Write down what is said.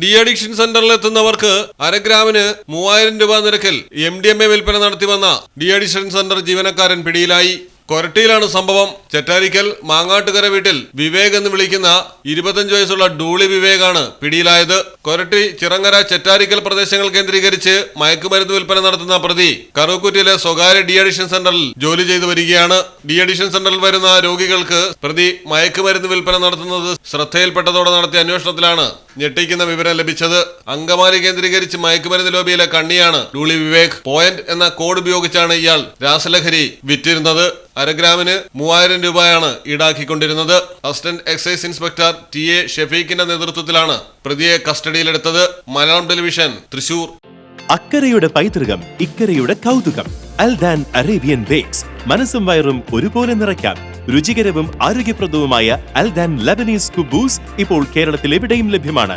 De addiction സെന്ററിൽ എത്തുന്നവർക്ക് അരഗ്രാമിന് മൂവായിരം രൂപ നിരക്കിൽ എം ഡി എം എ വിൽപ്പന നടത്തിവന്ന ഡി അഡിക്ഷൻ സെന്റർ ജീവനക്കാരൻ പിടിയിലായി. കൊരട്ടിയിലാണ് സംഭവം. ചെറ്റാരിക്കൽ മാങ്ങാട്ടുകര വീട്ടിൽ വിവേക് എന്ന് വിളിക്കുന്ന ഇരുപത്തഞ്ച് വയസ്സുള്ള ഡൂളി വിവേകാണ് പിടിയിലായത്. കൊരട്ടി ചിറങ്ങര ചെറ്റാരിക്കൽ പ്രദേശങ്ങൾ കേന്ദ്രീകരിച്ച് മയക്കുമരുന്ന് വിൽപ്പന നടത്തുന്ന പ്രതി കറുക്കുറ്റിയിലെ സ്വകാര്യ ഡി അഡിഷൻ സെന്ററിൽ ജോലി ചെയ്തു വരികയാണ്. ഡി അഡിഷൻ സെന്ററിൽ വരുന്ന രോഗികൾക്ക് പ്രതി മയക്കുമരുന്ന് വിൽപ്പന നടത്തുന്നത് ശ്രദ്ധയിൽപ്പെട്ടതോടെ നടത്തിയ അന്വേഷണത്തിലാണ് ഞെട്ടിക്കുന്ന വിവരം ലഭിച്ചത്. അങ്കമാലി കേന്ദ്രീകരിച്ച് മയക്കുമരുന്ന് ലോബിയിലെ കണ്ണിയാണ് ഡൂളി വിവേക്. പോയിന്റ് എന്ന കോഡ് ഉപയോഗിച്ചാണ് ഇയാൾ രാസലഹരി വിറ്റിരുന്നത്. അരഗ്രാമിന് മൂവായിരം രൂപയാണ് ഈടാക്കിക്കൊണ്ടിരുന്നത്. Assistant excise inspector T A ഷെഫീഖിന്റെ നേതൃത്വത്തിലാണ് പ്രതിയെ കസ്റ്റഡിയിലെടുത്തത്. മലയാളം ടെലിവിഷൻ തൃശൂർ. അക്കരയുടെ പൈതൃകം ഇക്കരയുടെ കൗതുകം. അൽദാൻ അറേബ്യൻ ബേക്സ് മനസ്സും വയറും ഒരുപോലെ നിറയ്ക്കാം. രുചികരവും ആരോഗ്യപ്രദവുമായ അൽദാൻ ലബനീസ് കുബൂസ് ഇപ്പോൾ കേരളത്തിൽ എവിടെയും ലഭ്യമാണ്.